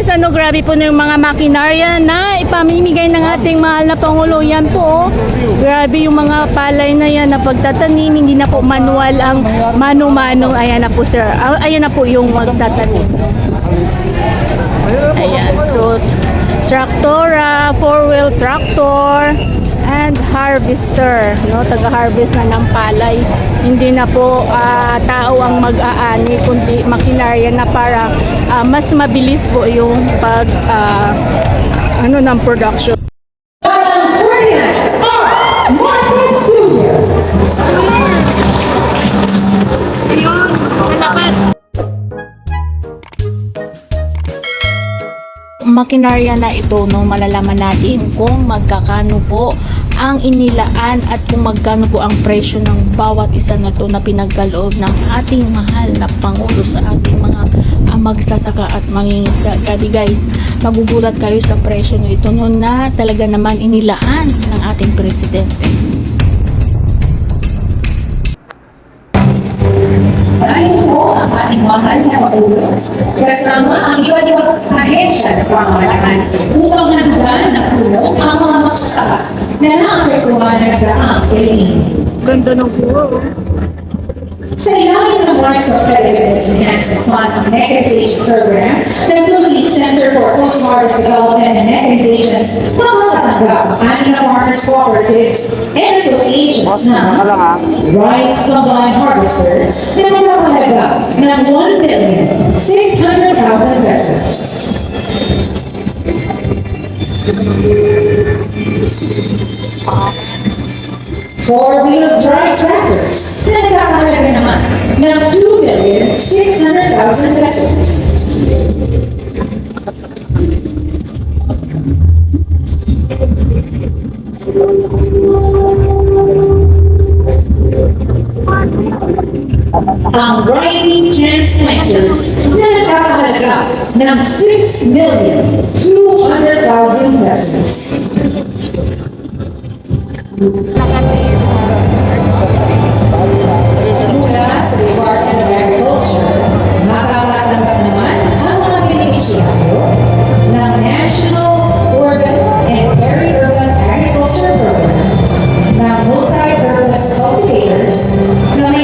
guys, ano grabe po yung mga makinarya na ipamimigay ng ating mahal na Pangulo. Yan po, oh. grabe yung mga palay na yan na pagtatanim. Hindi na po manual ang mano-mano. Ayan na po sir. Ah, Ayan na po yung magtatanim. Ayan, so traktora, four-wheel tractor, and harvester, no? Taga-harvest na ng palay. Hindi na po ah, tao ang mag-aani, kundi makinarya na para ah, mas mabilis po yung pag ah, ano ng production. Makinarya na ito no malalaman natin kung magkakano po ang inilaan at kung magkano po ang presyo ng bawat isa na to na pinagkaloob ng ating mahal na Pangulo sa ating mga magsasaka at mangingisda. Grabe guys, magugulat kayo sa presyo nito no na talaga naman inilaan ng ating presidente. Po ang ating mahal na Pangulo, kasama ang iba't ibang ahensya ng pamahalaan upang handugan ng tulong ang mga magsasaka na naapektuhan ng nagdaang Ganda ng puro. Sa ilalim ng Warsaw President's Enhancement Fund ang Mechanization Program. Ng Philippine Center for Post-Harvest Development and Mechanization, mamatanggap ang na farmers cooperatives and associations na Rice Combine Harvester. Na nagpapahalaga ng 1 million 600,000 pesos. Four-wheel nagkakahalaga naman ng 2 million 600,000 pesos. Ang grinding transplanters na nagkakahalaga ng 6 million 200,000 pesos. Mula sa Department Agriculture, makakatanggap ang mga benepisyaryo ng National Urban and Peri-Urban Agriculture Program ng multi-purpose cultivators na may